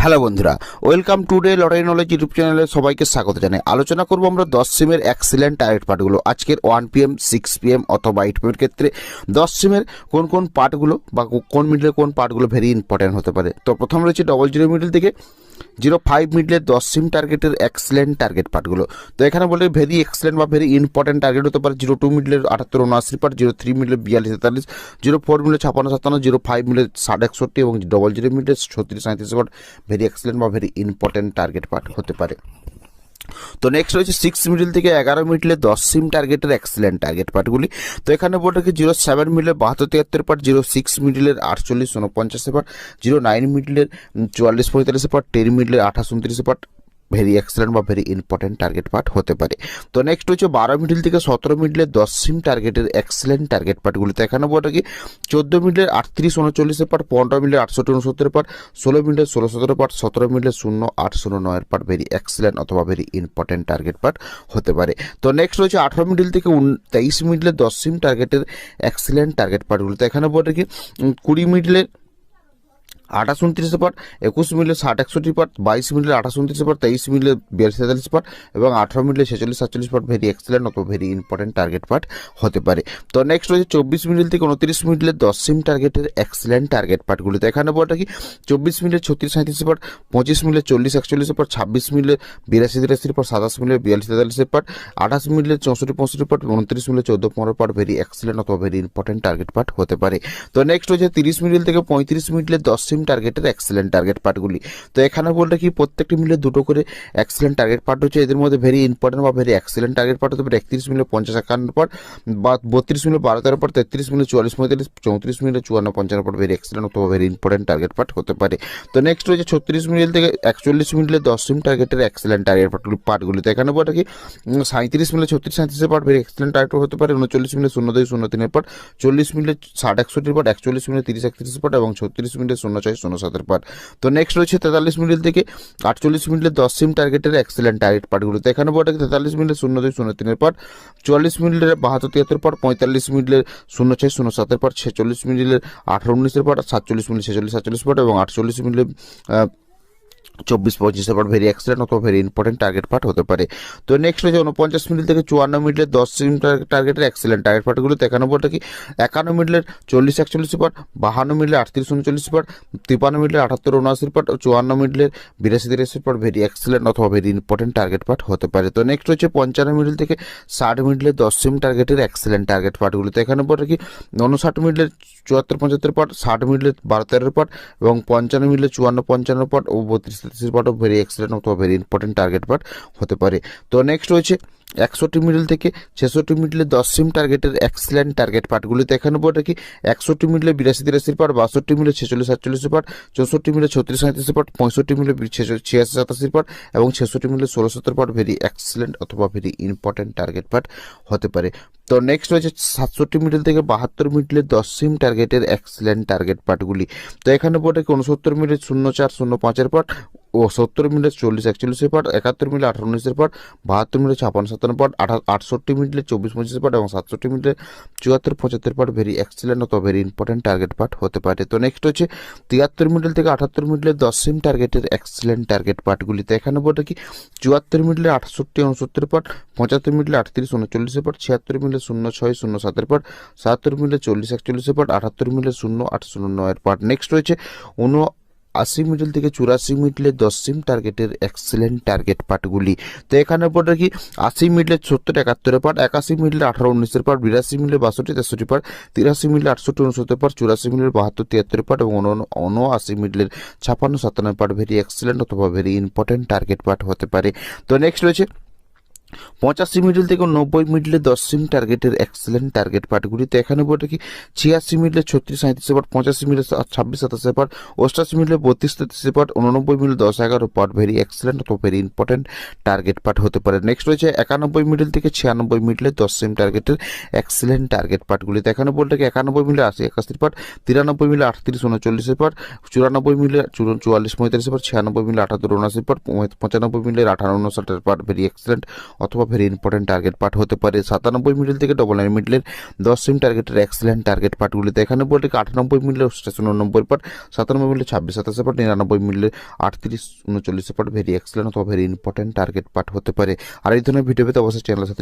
Hello বন্ধুরা, welcome to the lottery knowledge YouTube চ্যানেলে সবাইকে স্বাগত জানাই। আলোচনা করব আমরা দশ সিমের এক্সিলেন্ট টার্গেট পার্টগুলো আজকের ওয়ান পিএম সিক্স পিএম অথবা এইট পিএমের ক্ষেত্রে দশ সিমের কোন কোন পার্টগুলো বা কোন মিডলের কোন পার্টগুলো ভেরি ইম্পর্ট্যান্ট হতে পারে। তো প্রথম রয়েছে ডবল জিরো মিডল থেকে জিরো ফাইভ মিডলের দশ সিম টার্গেটের এক্সেলেন্ট টার্গেট পার্টগুলো তো এখানে বলে ভেরি এক্সেলেন্ট বা ভেরি ইম্পর্টেন্ট টার্গেট হতে পারে জিরো টু মিডলের আটাত্তর উনআশি পার্ট জিরো থ্রি মিডলের বিয়াল্লিশ তেতাল্লিশ, জিরো ফোর মিডলের ছাপান্ন সাতান্ন, জিরো ফাইভ মিডলের ষাট একষট্টি এবং ডবল জিরো মিডলের ছত্রিশ সাঁত্রিশ পার্ট ভেরি এক্সেলেন্ট বা ভেরি ইম্পর্টেন্ট টার্গেট পার্ট হতে পারে। তো নেক্সট রয়েছে সিক্স মিডিল থেকে এগারো মিডিলে দশ সিম টার্গেটের এক্সেলেন্ট টার্গেট পার্টগুলি তো এখানে বলতে রাখি জিরো সেভেন মিডলের বাহাত্তর তিয়াত্তর পার্ট জিরো সিক্স মিডিলের আটচল্লিশ উনপঞ্চাশে পার্ট জিরো নাইন মিডিলের চুয়াল্লিশ পঁয়তাল্লিশে পার্ট টেন মিডিলের আঠাশ উনত্রিশে পার্ট ভেরি এক্সেলেন্ট বা ভেরি ইম্পর্টেন্ট টার্গেট পার্ট হতে পারে। তো নেক্সট হচ্ছে বারো মিডিল থেকে সতেরো মিডলের দশ সিম টার্গেটের এক্সেলেন্ট টার্গেট পার্টগুলি তো এখানে বলতে কি চোদ্দ মিডলের আটত্রিশ উনচল্লিশের পার্ট পনেরো মিডলের আটষট্টি উনসত্তর পার্ট ষোলো মিডলের ষোলো সতেরো পার্ট সতেরো মিডলের শূন্য আট শূন্য নয়ের পার্ট ভেরি এক্সেলেন্ট অথবা ভেরি ইম্পর্টেন্ট টার্গেট পার্ট হতে পারে। তো নেক্সট হচ্ছে আঠারো মিডিল থেকে উন- তেইশ মিডলের দশ সিম টার্গেটের এক্সেলেন্ট টার্গেট পার্টগুলি তো এখানে বলতে কি কুড়ি মিডলের আঠাশ উনত্রিশে পার্ট একুশ মিলে ষাট একষট্টি পার্ট বাইশ মিলে আঠাশ উনত্রিশে পার্ট তেইশ মিলে বিয়াল্লিশ তেতাল্লিশ পার্ট এবং আঠারো মিলে ছেচল্লিশ সাতচল্লিশ পার্ট ভেরি এক্সেলেন্ট অথবা ভেরি ইম্পর্টেন্ট টার্গেট পার্ট হতে পারে। তো নেক্সট রয়েছে চব্বিশ মিনিট থেকে উনত্রিশ মিনিটে দশ সিম টার্গেটের এক্সেলেন্ট টার্গেট পার্টগুলিতে এখানে বলটা কি, চব্বিশ মিনিটে ছত্রিশ সাঁত্রিশ পার্ট পঁচিশ মিলে চল্লিশ একচল্লিশ পার্ট ছাব্বিশ মিলে বিরাশি তিরাশি পার্ট সাতাশ মিলে বিয়াল্লিশ তেতাল্লিশ পার্ট আঠাশ মিলে চৌষট্টি পঁয়ষট্টি পার্ট উনত্রিশ মিলে চোদ্দ পনেরো পার্ট ভেরি এক্সেলেন্ট অথবা ভেরি ইম্পর্টেন্ট টার্গেট পার্ট হতে পারে। তো নেক্সট হচ্ছে তিরিশ মিনিট থেকে পঁয়ত্রিশ মিনিটে দশ টার্গেটের এক্সেলেন্ট টার্গেট পার্টগুলি তো এখানে বলতে কি? প্রত্যেকটি মিলে দুটো করে এক্সেলেন্ট টার্গেট পার্ট হচ্ছে, এদের মধ্যে ভেরি ইম্পর্টেন্ট বা ভেরি এক্সেলেন্ট টার্গেট পার্ট হতে পারে একত্রিশ মিলে পঞ্চাশ একান্ন পার্ট বা বত্রিশ মিলে বারো তেরো পার্ট তেত্রিশ মিলে চুয়াল্লিশ পঁয়তাল্লিশ, চৌত্রিশ মিলে চুয়ান্ন পঞ্চান্ন পার্ট ভেরি এক্সেলেন্ট অথবা ভেরি ইম্পর্টেন্ট টার্গেট পার্ট হতে পারে। তো নেক্সট রয়েছে ছত্রিশ মিনিট থেকে একচল্লিশ মিনিটে দশ সিম টার্গেটের এক্সেলেন্ট টার্গেট পার্টগুলি পার্টগুলি তো এখানে বলতে কি? সাঁত্রিশ মিলে ছত্রিশ সাঁত্রিশের পার্ট ভেরি এক্সেলেন্ট টার্গেট হতে পারে, উনচল্লিশ মিলে শূন্য দুই শূন্য তিনের পার্ট চল্লিশ মিলে ষাট একষট্টির পার্ট একচল্লিশ মিলে তিরিশ একত্রিশ পার্ট এবং ছত্রিশ মিনিটে শূন্য ছয় শূন্য সাতের পার। তো নেক্সট রয়েছে তেতাল্লিশ মিনিট থেকে আটচল্লিশ মিনিটের দশ সিম টার্গেটের এক্সেলেন্ট টার্গেট পার্টগুলো তো এখানে থাকে তেতাল্লিশ মিনিটে শূন্য দুই, শূন্য তিনের পার, চুয়াল্লিশ মিনিটের বাহাত্তর, তিয়াত্তর পার, পঁয়তাল্লিশ মিনিটের শূন্য ছয়, শূন্য সাতের পার, ছেচল্লিশ মিনিটের আঠারো, উনিশের পার, সাতচল্লিশ মিনিট ছেচল্লিশ, সাতচল্লিশ পার্ট এবং আটচল্লিশ মিনিটের চব্বিশ পঁচিশের পার্ট ভেরি এক্সেলেন্ট অথবা ভেরি ইম্পর্টেন্ট টার্গেট পার্ট হতে পারে। তো নেক্সট হচ্ছে উনপঞ্চাশ মিনিট থেকে চুয়ান্ন মিনিটের দশ সিম টার্গেটের এক্সেলেন্ট টার্গেট পার্টগুলো একান্ন বলতে কি? একান্ন মিনিটের চল্লিশ একচল্লিশ পার্ট বাহান্ন মিনিটের আটত্রিশ উনচল্লিশ পার্ট তিপ্পান্ন মিনিটের আটাত্তর উনআশি পার্ট চুয়ান্ন মিনিটের বিরাশি তিরাশি পার্ট ভেরি এক্সেলেন্ট অথবা ভেরি ইম্পর্টেন্ট টার্গেট পার্ট হতে পারে। তো নেক্সট হচ্ছে পঞ্চান্ন মিনিট থেকে ষাট মিনিটের দশ সিম টার্গেটের এক্সেলেন্ট টার্গেট পার্টগুলো বলতে কি? উনষাট মিনিটের চুয়াত্তর পঁচাত্তর পার্ট ষাট মিনিটের বারো তেরো পার্ট এবং পঞ্চান্ন মিনিটের চুয়ান্ন পঞ্চান্ন পার্ট ও বত্রিশ তেত্রিশ পার্টও ভেরি এক্সেলেন্ট অথবা ভেরি ইম্পর্টেন্ট টার্গেট পার্ট হতে পারে। তো নেক্সট রয়েছে একষট্টি মিডল থেকে ছেষট্টি মিডলে দশ সিম টার্গেটের এক্সেলেন্ট টার্গেট পার্টগুলিতে এখানে বলতে কি একষট্টি মিডলে বিরাশি তিরাশির পার্ট বাষট্টি মিলে ছেচল্লিশ সাতচল্লিশের পার্ট চৌষট্টি মিলে ছত্রিশ সাঁত্রিশের পার্ট পঁয়ষট্টি মিলে ছিয়াশি সাতাশির পার্ট এবং ছেষট্টি মিলে ষোলো সত্তর পার্ট ভেরি এক্সেলেন্ট অথবা ভেরি ইম্পর্টেন্ট টার্গেট পার্ট হতে পারে। তো নেক্সট রয়েছে সাতষট্টি মিডল থেকে বাহাত্তর মিডলে দশ সিম টার্গেটের এক্সেলেন্ট টার্গেট পার্টগুলি তো এখানে কি উনসত্তর মিনিট শূন্য চার, শূন্য পাঁচের পার্ট ও সত্তর মিনিট চল্লিশ একচল্লিশের পাট, একাত্তর মিনিট আঠারো উনিশের পাট, বাহাত্তর মিনিট ছাপান্ন সাতান্ন আঠা আটষট্টি মিনিটে চব্বিশ পঁচিশের পাট এবং সাতষট্টি মিনিটে চুয়াত্তর, পঁচাত্তর পাট ভেরি এক্সেলেন্ট অথবা ভেরি ইম্পর্টেন্ট টার্গেট পার্ট হতে পারে। তো নেক্সট হচ্ছে তিয়াত্তর মিডল থেকে আটাত্তর মিডলে দশ টার্গেটের এক্সেলেন্ট টার্গেট পার্টগুলিতে এখানে বলতে কি, চুয়াত্তর মিডলে আটষট্টি, উনসত্তর পাট, পঁচাত্তর মিডলে আটত্রিশ, উনচল্লিশের পাট, ছিয়াত্তর মিডলে শূন্য ছয়, শূন্য সাতের পাট, সাতাত্তর মিডলে চল্লিশ, একচল্লিশের পাট, আটাত্তর মিডলে শূন্য, আট, শূন্য নয়ের পার্ট নেক্সট রয়েছে উন আশি মিডল থেকে চুরাশি মিডলে দশ সিম টার্গেটের এক্সেলেন্ট টার্গেট পার্টগুলি তো এখানে পড়ে কি? আশি মিডলে সত্তর, একাত্তরের পাট একাশি মিডলে আঠারো, উনিশের পার্ট বিরাশি মিডলে বাষট্টি, তেষট্টি পার্ট তিরাশি মিডলে আটষট্টি, উনসত্তর পাট চুরাশি মিডলের বাহাত্তর, তিয়াত্তর পাট এবং উনআশি মিডলের ছাপান্ন সাতান্ন পার্ট ভেরি এক্সেলেন্ট অথবা ভেরি ইম্পর্টেন্ট টার্গেট পার্ট হতে পারে। তো নেক্সট রয়েছে পঁচাশি মিডল থেকে নব্বই মিডলে, দশ সিম টার্গেটের এক্সেলেন্ট টার্গেট পার্টগুলিতে এখানে বলতে কি? ছিয়াশি মিডলে, ছত্রিশ সাঁত্রিশে পার্ট পঁচাশি মিডলে, ছাব্বিশ সাতাশে পার্ট অষ্টাশি মিডলে, বত্রিশ তেত্রিশে পার্ট উননব্বই মিডলে, দশ এগারো পার্ট ভেরি এক্সেলেন্ট অথবা ভেরি ইম্পর্টেন্ট টার্গেট পার্ট হতে পারে। নেক্সট রয়েছে একানব্বই মিডল থেকে ছিয়ানব্বই মিডলে, দশ সিম টার্গেটের এক্সেলেন্ট টার্গেট পার্টগুলিতে এখানে বলতে কি, একানব্বই মিলে আশি একাশির পার্ট তিরানব্বই মিলে আটত্রিশ উনচল্লিশে পার্ট চুরানব্বই মিলে চুয়াল্লিশ পঁয়তাল্লিশের পার্ট ছিয়ানব্বই মিলে আটাত্তর উনআশি পার্ট পঁচানব্বই মিলে আঠারো উনষাটের পার্ট ভেরি এক্সেলেন্ট অথবা ভেরি ইম্পর্টেন্ট টার্গেট পার্ট হতে পারে। সাতানব্বই মিডল থেকে ডবল নাইন মিডলের দশ সিম টার্গেটের এক্সেলেন্ট টার্গেট পার্টগুলিতে এখানে বলতে আটানব্বই মিডলের স্টেশন উননব্বই পার্ট সাতানব্বই মিডলে ছাব্বিশ, সাতাশে পার্ট নিরানব্বই মিডলের আটত্রিশ, উনচল্লিশে পার্ট ভেরি এক্সেলেন্ট অথবা ভেরি ইম্পর্টেন্ট টার্গেট পার্ট হতে পারে। আর এই ধরনের ভিডিও পেতে অবশ্যই চ্যানেলের সাথে